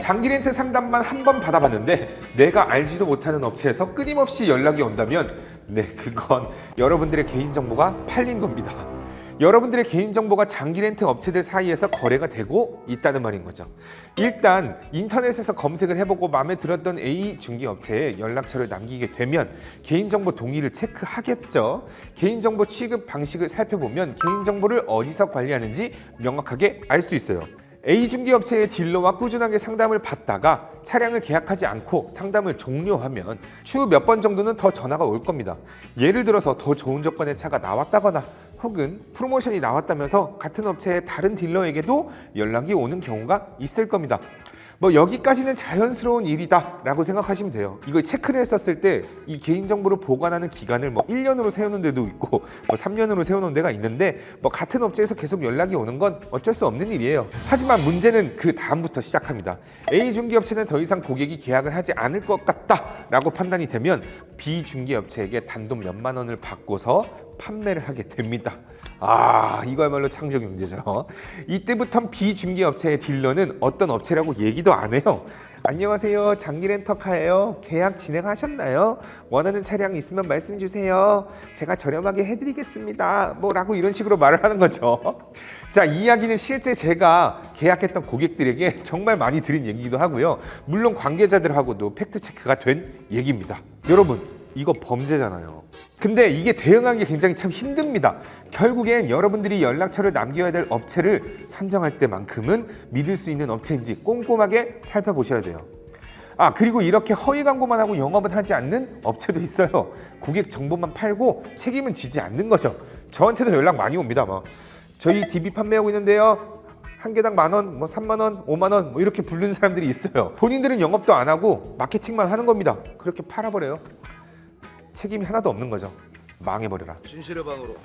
장기 렌트 상담만 한 번 받아봤는데 내가 알지도 못하는 업체에서 끊임없이 연락이 온다면 네 그건 여러분들의 개인정보가 팔린 겁니다. 여러분들의 개인정보가 장기 렌트 업체들 사이에서 거래가 되고 있다는 말인 거죠. 일단 인터넷에서 검색을 해보고 마음에 들었던 A 중개업체에 연락처를 남기게 되면 개인정보 동의를 체크하겠죠. 개인정보 취급 방식을 살펴보면 개인정보를 어디서 관리하는지 명확하게 알 수 있어요. A 중개업체의 딜러와 꾸준하게 상담을 받다가 차량을 계약하지 않고 상담을 종료하면 추후 몇 번 정도는 더 전화가 올 겁니다. 예를 들어서 더 좋은 조건의 차가 나왔다거나 혹은 프로모션이 나왔다면서 같은 업체의 다른 딜러에게도 연락이 오는 경우가 있을 겁니다. 뭐 여기까지는 자연스러운 일이다 라고 생각하시면 돼요. 이거 체크를 했었을 때 이 개인정보를 보관하는 기간을 뭐 1년으로 세우는 데도 있고 뭐 3년으로 세우는 데가 있는데 뭐 같은 업체에서 계속 연락이 오는 건 어쩔 수 없는 일이에요. 하지만 문제는 그 다음부터 시작합니다. A 중개업체는 더 이상 고객이 계약을 하지 않을 것 같다 라고 판단이 되면 B 중개업체에게 단돈 몇만 원을 받고서 판매를 하게 됩니다. 아, 이거야말로 창조 경제죠. 이때부터 비중개 업체의 딜러는 어떤 업체라고 얘기도 안 해요. 안녕하세요. 장기 렌터카예요. 계약 진행하셨나요? 원하는 차량 있으면 말씀 주세요. 제가 저렴하게 해드리겠습니다. 뭐라고 이런 식으로 말을 하는 거죠. 자, 이 이야기는 실제 제가 계약했던 고객들에게 정말 많이 들은 얘기기도 하고요. 물론 관계자들하고도 팩트 체크가 된 얘기입니다. 여러분, 이거 범죄잖아요. 근데 이게 대응하기 굉장히 참 힘듭니다. 결국엔 여러분들이 연락처를 남겨야 될 업체를 선정할 때만큼은 믿을 수 있는 업체인지 꼼꼼하게 살펴보셔야 돼요. 아 그리고 이렇게 허위 광고만 하고 영업은 하지 않는 업체도 있어요. 고객 정보만 팔고 책임은 지지 않는 거죠. 저한테도 연락 많이 옵니다. 막 저희 DB 판매하고 있는데요. 한 개당 만 원, 뭐 3만 원, 5만 원, 뭐 이렇게 부르는 사람들이 있어요. 본인들은 영업도 안 하고 마케팅만 하는 겁니다. 그렇게 팔아버려요. 책임이 하나도 없는 거죠. 망해버려라. 진실의 방으로